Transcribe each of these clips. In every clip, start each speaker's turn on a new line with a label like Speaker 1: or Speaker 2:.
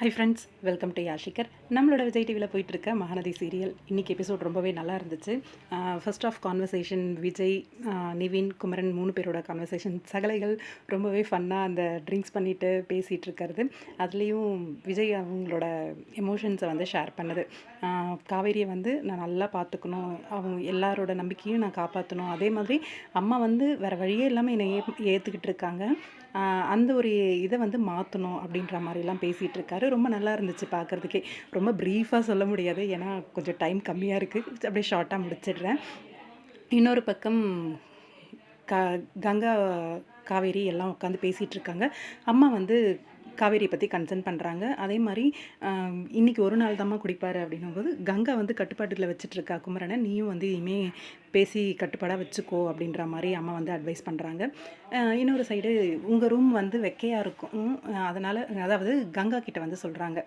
Speaker 1: High friends welcome to யாஷிகர் நம்மளோட விஜய் டிவியில் போயிட்டுருக்க மகாநதி சீரியல் இன்னைக்கு எபிசோட் ரொம்பவே நல்லா இருந்துச்சு. First of conversation Vijay Nivin Kumaran மூணு பேரோட கான்வர்சேஷன் சகலைகள் ரொம்பவே ஃபன்னாக அந்த ட்ரிங்க்ஸ் பண்ணிட்டு பேசிகிட்டு இருக்கிறது. அதுலேயும் விஜய் அவங்களோட எமோஷன்ஸை வந்து ஷேர் பண்ணுது. காவேரியை வந்து நான் நல்லா பார்த்துக்கணும். அவங்க எல்லாரோட நம்பிக்கையும் நான் காப்பாற்றணும் அதே மாதிரி அம்மா வந்து வேறு வழியே இல்லாமல் என்னை ஏ ஏற்றுக்கிட்டு இருக்காங்க. அந்த ஒரு இதை வந்து மாற்றணும் அப்படின்ற மாதிரிலாம் பேசிகிட்டு இருக்காரு. ரொம்ப நல்லா இருந்துச்சு பார்க்குறதுக்கே. ரொம்ப ப்ரீஃபாக சொல்ல முடியாது. ஏன்னா கொஞ்சம் டைம் கம்மியாக இருக்குது அப்படியே ஷார்ட்டாக முடிச்சிடுறேன். இன்னொரு பக்கம் க கங்கா காவேரி எல்லாம் உட்காந்து பேசிகிட்டு இருக்காங்க. அம்மா வந்து காவேரியை பற்றி கன்சர்ன் பண்ணுறாங்க அதே மாதிரி இன்னைக்கு ஒரு நாள் தாம்மா குடிப்பார் அப்படின்னும்போது கங்கா வந்து கட்டுப்பாட்டில் வச்சுட்ருக்கா குமரனை. நீயும் வந்து இனிமே பேசி கட்டுப்பாடாக வச்சுக்கோ அப்படின்ற மாதிரி அம்மா வந்து அட்வைஸ் பண்ணுறாங்க இன்னொரு சைடு உங்கள் ரூம் வந்து வெக்கையாக இருக்கும். அதனால் அதாவது கங்கா கிட்டே வந்து சொல்கிறாங்க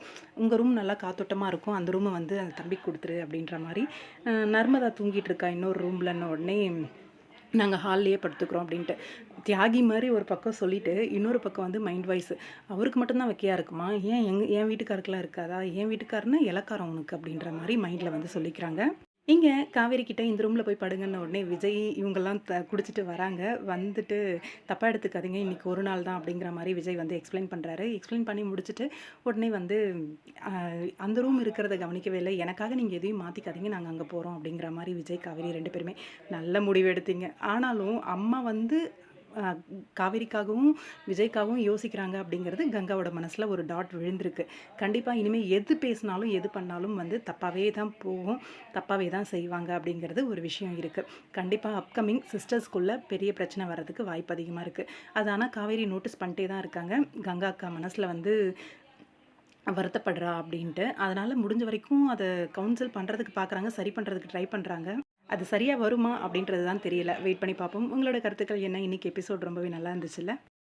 Speaker 1: உங்கள் ரூம் நல்லா காத்தோட்டமாக இருக்கும். அந்த ரூமை வந்து அந்த தம்பி கொடுத்துரு அப்படின்ற மாதிரி. நர்மதா தூங்கிட்டு இருக்கா இன்னொரு ரூம்லன்னு உடனே நாங்கள் ஹால்லேயே படுத்துக்கிறோம் அப்படின்ட்டு. தியாகி மாதிரி ஒரு பக்கம் சொல்லிட்டு இன்னொரு பக்கம் வந்து மைண்ட் வாய்ஸ் அவருக்கு மட்டும்தான் வைக்கையாக இருக்குமா? ஏன் எங் என் வீட்டுக்காருக்கெலாம் இருக்காதா? என் வீட்டுக்காருன்னா இலக்காரம் உனக்கு அப்படின்ற மாதிரி மைண்டில் வந்து சொல்லிக்கிறாங்க. இங்கே காவேரி கிட்ட இந்த ரூமில் போய் படுங்கன்ன உடனே விஜய் இவங்கெல்லாம் த குடிச்சிட்டு வராங்க. வந்துட்டு தப்பாக எடுத்துக்காதீங்க. இன்றைக்கி ஒரு நாள் தான் அப்படிங்கிற மாதிரி விஜய் வந்து எக்ஸ்பிளைன் பண்ணுறாரு எக்ஸ்பிளைன் பண்ணி முடிச்சுட்டு உடனே வந்து அந்த ரூம் இருக்கிறத கவனிக்கவே இல்லை. எனக்காக நீங்கள் எதையும் மாற்றிக்காதீங்க நாங்கள் அங்கே போகிறோம் அப்படிங்கிற மாதிரி விஜய் காவேரி ரெண்டு பேருமே நல்ல முடிவு எடுத்தீங்க. ஆனாலும் அம்மா வந்து காவேரிக்காகவும் விஜய்க்காகவும் யோசிக்கிறாங்க அப்படிங்கிறது கங்காவோட மனசில் ஒரு டாட் விழுந்திருக்கு. கண்டிப்பாக இனிமேல் எது பேசினாலும் எது பண்ணாலும் வந்து தப்பாகவே தான் போகும் தப்பாகவே தான் செய்வாங்க அப்படிங்கிறது ஒரு விஷயம் இருக்குது கண்டிப்பாக அப்கமிங் சிஸ்டர்ஸ்குள்ளே பெரிய பிரச்சனை வர்றதுக்கு வாய்ப்பு அதிகமாக இருக்குது அது ஆனால் காவேரி நோட்டீஸ் பண்ணிட்டே தான் இருக்காங்க. கங்கா அக்கா மனசில் வந்து வருத்தப்படுறா அப்படின்ட்டு. அதனால் முடிஞ்ச வரைக்கும் அதை கவுன்சில் பண்ணுறதுக்கு பார்க்குறாங்க சரி பண்ணுறதுக்கு ட்ரை பண்ணுறாங்க அது சரியாக வருமா அப்படின்றது தான் தெரியல. வெயிட் பண்ணி பார்ப்போம். உங்களோட கருத்துக்கள் என்ன? இன்னைக்கு எபிசோட் ரொம்பவே நல்லா இருந்துச்சுல்ல?